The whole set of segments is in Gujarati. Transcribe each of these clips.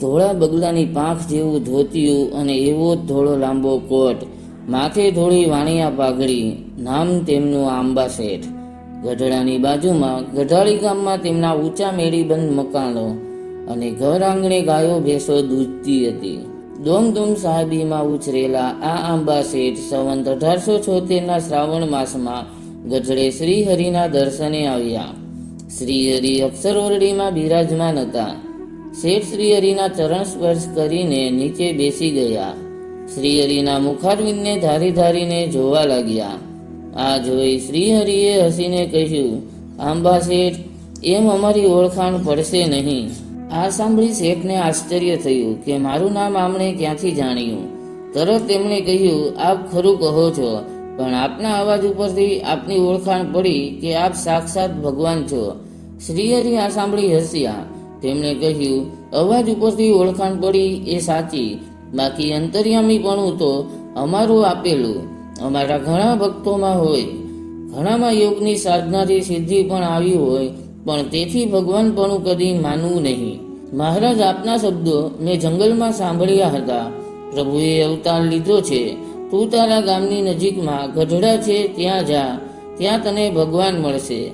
ધોળા બગલાની પાંખ જેવું ધોતિયું અને એવો જ ધોળો લાંબો કોટ. માથે ધોળી વાણિયા પાઘડી, નામ તેમનું આંબા શેઠ. ગઢડાની બાજુમાં ગઢાળી ગામમાં તેમના ઊંચા મેળીબંધ મકાનો અને ઘર આંગણે ગાયો ભેંસો દૂધતી હતી. દોમદોમ સાહેબીમાં ઉછરેલા આ આંબા શેઠ સંવંત અઢારસો છોતેરના શ્રાવણ માસમાં ગઢડે શ્રીહરિના દર્શને આવ્યા. શ્રીહરિ અક્ષરવરડીમાં બિરાજમાન હતા. શેઠ શ્રીહરિના ચરણ સ્પર્શ કરીને નીચે બેસી ગયા. શ્રી હરિના મુખારવિંદને ધારી ધારીને જોવા લાગ્યા. આ જોઈ શ્રી હરિએ હસીને કહ્યું, આંબા શેઠ, એમ અમારી ઓળખાણ પડશે નહીં. આ સાંભળી શેઠને આશ્ચર્ય થયું કે મારું નામ આમણે ક્યાંથી જાણ્યું? તરત તેમણે કહ્યું, આપ ખરું કહો છો, પણ આપના અવાજ ઉપરથી આપની ઓળખાણ પડી કે આપ સાક્ષાત ભગવાન છો. શ્રીહરિ આ સાંભળી હસ્યા. તેમણે કહ્યું, અવાજ ઉપરથી ઓળખાણ પડી એ સાચી. બાકી અંતર્યામીપણું તો અમારું આપેલું. અમારા ઘણા ભક્તોમાં હોય. ઘણામાં યોગની સાધનાથી સિદ્ધિ પણ આવી હોય, પણ તેથી ભગવાન પણ કદી માનવું નહીં. મહારાજ આપના શબ્દો મેં જંગલમાં સાંભળ્યા હતા. પ્રભુએ અવતાર લીધો છે. તું તારા ગામની નજીકમાં ગઢડા છે, ત્યાં જા. ત્યાં તને ભગવાન મળશે.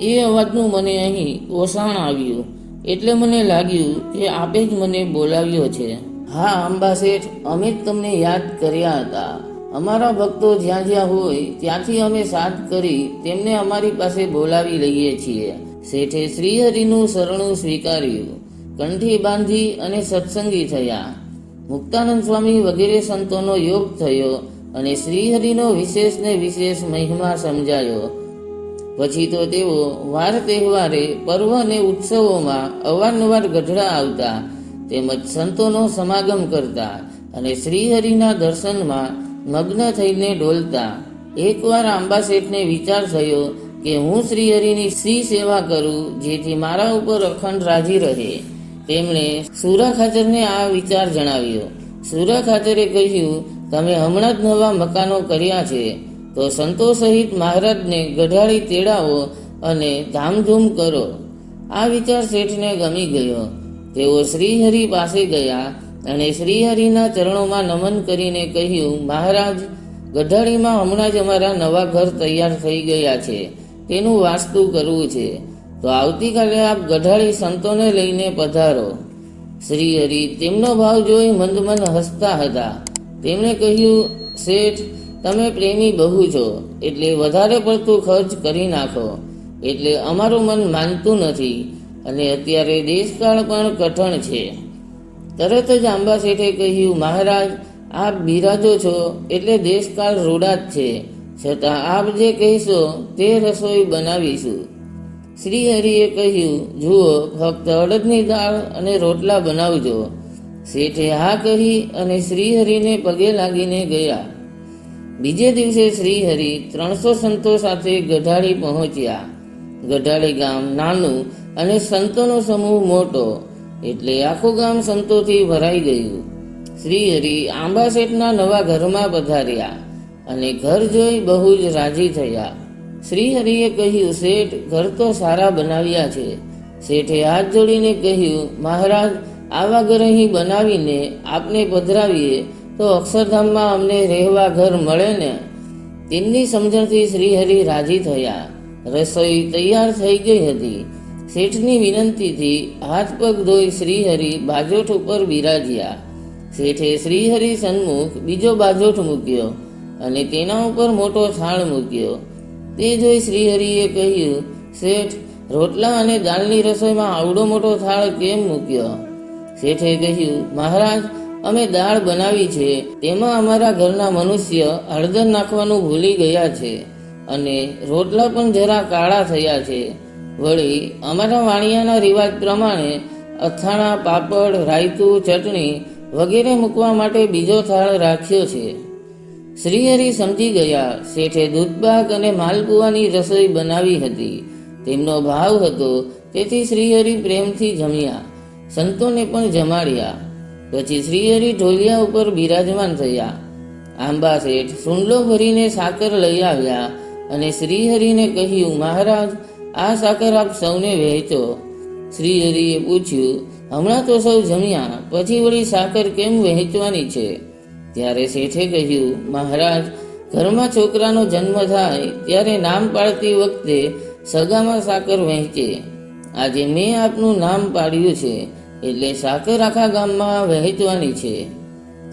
એ અવાજનું મને અહીં ઓસાણ આવ્યું. એટલે મને લાગ્યું કે આપે જ મને બોલાવ્યો છે. હા અંબા શેઠ, અમે જ તમને યાદ કર્યા હતા. અમારા ભક્તો જ્યાં જ્યાં હોય, ત્યાંથી અમે સાથ કરી તેમને અમારી પાસે બોલાવી લઈએ છીએ. શેઠે શ્રીહરિનું શરણું સ્વીકાર્યું. કંઠી બાંધી અને સત્સંગી થયા. મુક્તાનંદ સ્વામી વગેરે સંતોનો યોગ થયો અને શ્રીહરિનો વિશેષ ને વિશેષ મહિમા સમજાયો. પછી તો તેઓ વાર તહેવારે પર્વ અને ઉત્સવોમાં અવારનવાર ગઢડા આવતા તેમજ સંતોનો સમાગમ કરતા અને શ્રીહરિના દર્શનમાં મગ્ન થઈને ડોલતા. એકવાર આંબા શેઠને વિચાર થયો કે હું શ્રીહરિની શ્રી સેવા કરું જેથી મારા ઉપર અખંડ રાજી રહે, તેમણે સુરા ખાચરને આ વિચાર જણાવ્યો. સુરા ખાચરે કહ્યું, તમે હમણાં જ નવા મકાનો કર્યા છે. તો સંતો સહિત મહારાજને ગઢાળી તેડાવો અને ધામધૂમ કરો. આ વિચાર શેઠને ગમી ગયો. તેઓ શ્રીહરિ પાસે ગયા અને શ્રીહરિના ચરણોમાં નમન કરીને કહ્યું, મહારાજ, ગઢાળીમાં હમણાં જ અમારા નવા ઘર તૈયાર થઈ ગયા છે. તેનું વાસ્તુ કરવું છે. તો આવતીકાલે આપ ગઢાળી સંતોને લઈને પધારો. શ્રીહરિ તેમનો ભાવ જોઈ મંદ મંદ હસતા હતા. તેમણે કહ્યું, શેઠ તમે પ્રેમી બહુ છો, એટલે વધારે પડતું ખર્ચ કરી નાખો. એટલે અમારું મન માનતું નથી, અને અત્યારે દેશકાળ પણ કઠણ છે. તરત જ આંબા શેઠે કહ્યું, મહારાજ, આપ બિરાજો છો, એટલે દેશકાળ રૂડા જ છે. છતાં આપ જે કહેશો, તે રસોઈ બનાવીશું. શ્રી હરિએ કહ્યું, જુઓ, ફક્ત અડદની દાળ અને રોટલા બનાવજો. શેઠે હા કહી અને શ્રીહરિને પગે લાગીને ગયા. બીજે દિવસે શ્રીહરિ ત્રણસો સંતો સાથે ગઢાળી પહોંચ્યા. ગઢાળી ગામ નાનું અને સંતોનો સમૂહ મોટો એટલે આખું ગામ સંતોથી ભરાઈ ગયું. શ્રીહરિ આંબા શેઠના નવા ઘરમાં પધાર્યા અને ઘર જોઈ બહુ જ રાજી થયા. શ્રીહરિએ કહ્યું, શેઠ, ઘર તો સારા બનાવ્યા છે. શેઠે હાથ જોડીને કહ્યું, મહારાજ, આવા ઘર અહીં બનાવીને આપને પધરાવીએ તો અક્ષરધામમાં અમને રહેવા ઘર મળે ને, તેમની સમજણથી શ્રીહરિ રાજી થયા. રસોઈ તૈયાર થઈ ગઈ હતી. શેઠની વિનંતીથી હાથ પગ ધોઈ શ્રીહરિ બાજોઠ ઉપર બિરાજ્યા. શેઠે શ્રીહરિ સન્મુખ બીજો બાજોઠ મૂક્યો અને તેના ઉપર મોટો થાળ મૂક્યો. તે જોઈ શ્રીહરિએ કહ્યું, શેઠ, રોટલા અને દાળની રસોઈમાં આવડો મોટો થાળ કેમ મૂક્યો? શેઠે કહ્યું, મહારાજ અમે દાળ બનાવી છે. તેમાં અમારા ઘરના મનુષ્ય હળદર નાખવાનું ભૂલી ગયા છે અને રોટલા પણ જરા કાળા થયા છે. વળી અમારા વાણિયાના રિવાજ પ્રમાણે અથાણા, પાપડ, રાયતું, ચટણી વગેરે મૂકવા માટે બીજો થાળ રાખ્યો છે. શ્રીહરિ સમજી ગયા. શેઠે દૂધપાક અને માલપુવાની રસોઈ બનાવી હતી. તેમનો ભાવ હતો તેથી શ્રીહરિ પ્રેમથી જમ્યા. સંતોને પણ જમાડ્યા. પછી શ્રીહરિ ઢોલિયા ઉપર બિરાજમાન થયા. આંબા શેઠ સુંડલો ભરીને સાકર લઈ આવ્યા અને શ્રીહરિને કહ્યું, મહારાજ, આ સાકર આપ સૌને વહેંચો. શ્રી હરિએ પૂછ્યું, હમણાં તો સૌ જમ્યા, પછી વળી સાકર કેમ વહેંચવાની છે? ત્યારે શેઠે કહ્યું, મહારાજ, ઘરમાં છોકરાનો જન્મ થાય ત્યારે નામ પાડતી વખતે સગામાં સાકર વહેંચે. આજે મેં આપનું નામ પાડ્યું છે. એટલે સાકર આખા ગામમાં વહેંચવાની છે.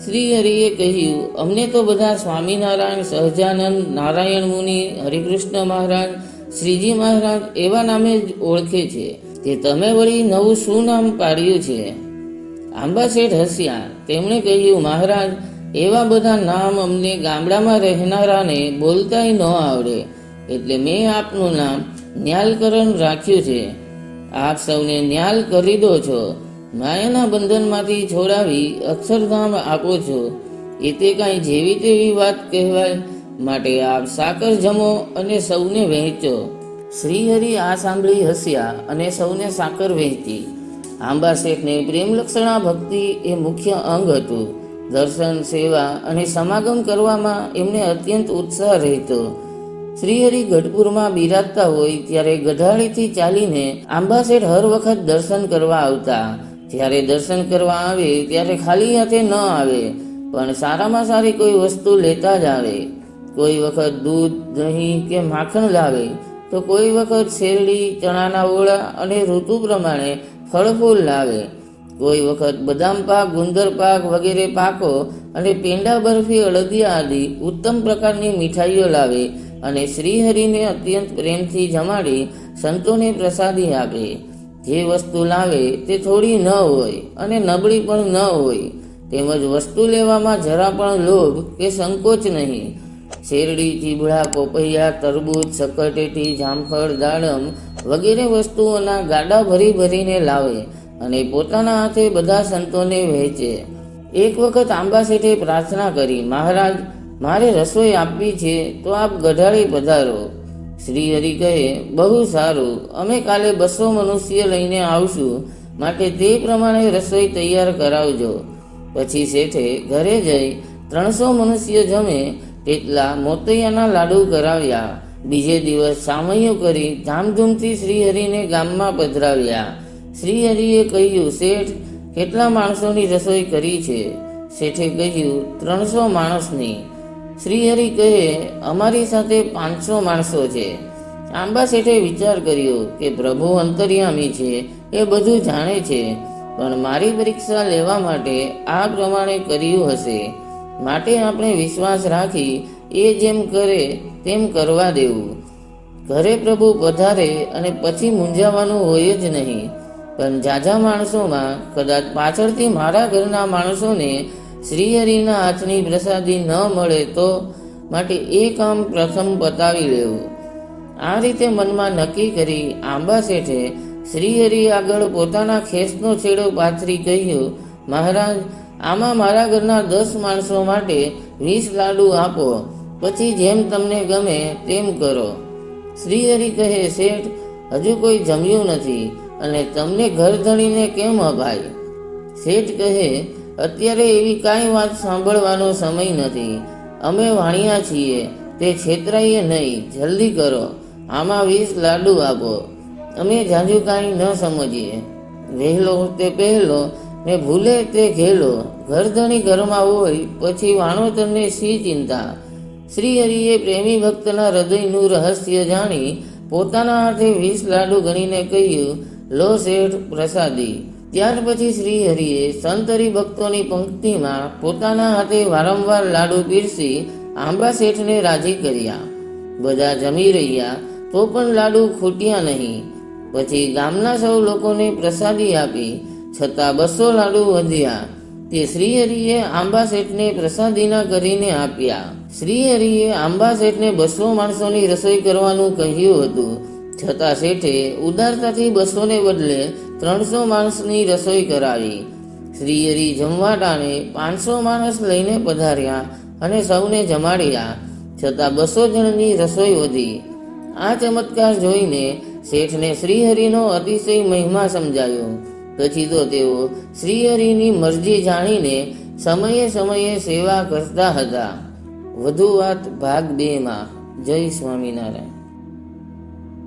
શ્રી હરિએ કહ્યું, અમને તો બધા સ્વામિનારાયણ, સહજાનંદ, નારાયણ મુનિ, હરિકૃષ્ણ મહારાજ, શ્રીજી મહારાજ એવા નામે જ ઓળખે છે. કે તમે વળી નવું શું નામ પાડ્યું છે? આંબા શેઠ હસ્યા. તેમણે કહ્યું, મહારાજ, એવા બધા નામ અમને ગામડામાં રહેનારાને બોલતાય ન આવડે. એટલે મેં આપનું નામ ન્યાલકરણ રાખ્યું છે. આપ સૌને ન્યાલ કરી દો છો. માયાના બંધનમાંથી છોડાવી અક્ષરધામ આપો છો. એ તે કાંઈ જેવી તેવી વાત કહેવાય. માટે આપ સાકર જમો અને સૌને વહેંચો. શ્રીહરિ આ સાંભળી હસ્યા અને સૌને સાકર વહેંચી. આંબા શેઠને પ્રેમલક્ષણા ભક્તિ એ મુખ્ય અંગ હતું. દર્શન, સેવા અને સમાગમ કરવામાં એમને અત્યંત ઉત્સાહ રહેતો. શ્રીહરિ ગઢપુરમાં બિરાજતા હોય ત્યારે ગઢાળીથી ચાલીને આંબાસેઠ હર વખત દર્શન કરવા આવતા. જ્યારે દર્શન કરવા આવે, ત્યારે ખાલી હાથે ન આવે, પણ સારામાં સારી કોઈ વસ્તુ લેતા જ આવે. કોઈ વખત દૂધ, દહીં કે માખણ લાવે, તો કોઈ વખત શેરડી, ચણાના ઓળા અને ઋતુ પ્રમાણે ફળ ફૂલ લાવે. કોઈ વખત બદામ પાક, ગુંદર પાક વગેરે પાકો અને પેંડા બરફી અળદિયા આદિ ઉત્તમ પ્રકારની મીઠાઈઓ લાવે અને શ્રીહરિને અત્યંત પ્રેમથી જમાડી સંતોને પ્રસાદી આપે. જે વસ્તુ લાવે તે થોડી ન હોય અને નબળી પણ ન હોય. તેમજ વસ્તુ લેવામાં જરા પણ લોભ કે સંકોચ નહીં. શેરડી ચીબડા પોપૈયા તરબૂચ સક્કરટેટી જામફળ, દાડમ વગેરે વસ્તુઓના ગાડા ભરી ભરીને લાવે અને પોતાના હાથે બધા સંતોને વહેંચે. એક વખત આંબા શેઠે પ્રાર્થના કરી, મહારાજ, મારે રસોઈ આપવી છે, તો આપ ગઢાળી પધારો. શ્રી હરિ કહે, બહુ સારું. અમે કાલે બસો મનુષ્ય લઈને આવશું. માટે તે પ્રમાણે રસોઈ તૈયાર કરાવજો. પછી શેઠે ઘરે જઈ ત્રણસો મનુષ્ય જમે, તેટલા મોતૈયાના લાડુ કરાવ્યા. બીજે દિવસ સામૈયું કરી ધામધૂમથી શ્રીહરિને ગામમાં પધરાવ્યા. શ્રીહરિએ કહ્યું, શેઠ, કેટલા માણસોની રસોઈ કરી છે? શેઠે કહ્યું, ત્રણસો માણસની. શ્રીહરિ કહે, અમારી સાથે પાંચસો માણસો છે. આંબા શેઠે વિચાર કર્યો કે પ્રભુ અંતર્યામી છે, એ બધું જાણે છે, પણ મારી પરીક્ષા લેવા માટે આ પ્રમાણે કર્યું હશે. માટે આપણે વિશ્વાસ રાખી એ જેમ કરે તેમ કરવા દેવું. ઘરે પ્રભુ પધારે અને પછી મૂંઝાવાનું હોય જ નહીં. પણ ઝાઝા માણસોમાં કદાચ પાછળથી મારા ઘરના માણસોને શ્રીહરિના હાથની પ્રસાદી ન મળે તો માટે એ કામ પ્રથમ પતાવી લેવું. આ રીતે મનમાં નક્કી કરી આંબા શેઠે શ્રીહરિ આગળ પોતાના ખેસનો છેડો પાથરી કહ્યું, મહારાજ, આમાં મારા ઘરના દસ માણસો માટે વીસ લાડુ આપો, પછી જેમ તમને ગમે તેમ કરો. શ્રીહરિ કહે, શેઠ, હજુ કોઈ જમ્યું નથી, અને તમને ઘર ધણીને કેમ અપાય? શેઠ કહે અત્યારે એવી કાંઈ વાત સાંભળવાનો સમય નથી. અમે વાણિયા છીએ, તે છેતરાઈએ નહીં, જલ્દી કરો. આમાં વીસ લાડુ આપો. અમે જાજુ કાંઈ ન સમજીએ. વહેલો તે પહેલો, ને ભૂલે તે ઘેલો. ઘરધણી ઘરમાં હોય, પછી વાણોતરને સી ચિંતા? શ્રી હરિએ પ્રેમી ભક્તના હૃદયનું રહસ્ય જાણી પોતાના હાથે વીસ લાડુ ગણીને કહ્યું, લો શેઠ પ્રસાદી. ત્યાર પછી શ્રી હરિએ સંત હરિભક્તોની પંક્તિમાં પોતાના હાથે વારંવાર લાડુ પીરસી આંબા શેઠને રાજી કર્યા. બધા જમી રહ્યા તો પણ લાડુ ખૂટ્યા નહીં. પછી ગામના સૌ લોકોને પ્રસાદી આપી, છતાં બસો લાડુ વધ્યા. તે શ્રી હરિએ આંબા શેઠને પ્રસાદીના કરીને આપ્યા. શ્રી હરિએ આંબા શેઠને બસો માણસોની રસોઈ કરવાનું કહ્યું હતું. છતાં શેઠે ઉદારતાથી બસોને બદલે ત્રણસો માણસની રસોઈ કરાવી. શ્રીહરિ જમવાટાને પાંચસો માણસ લઈને પધાર્યા અને સૌને જમાડ્યા, છતાં બસો જણની રસોઈ વધી. આ ચમત્કાર જોઈને શેઠને શ્રીહરિનો અતિશય મહિમા સમજાયો. પછી તો તેઓ શ્રીહરિની મરજી જાણીને સમયે સમયે સેવા કરતા હતા. વધુ વાત ભાગ બેમાં. જય સ્વામિનારાયણ.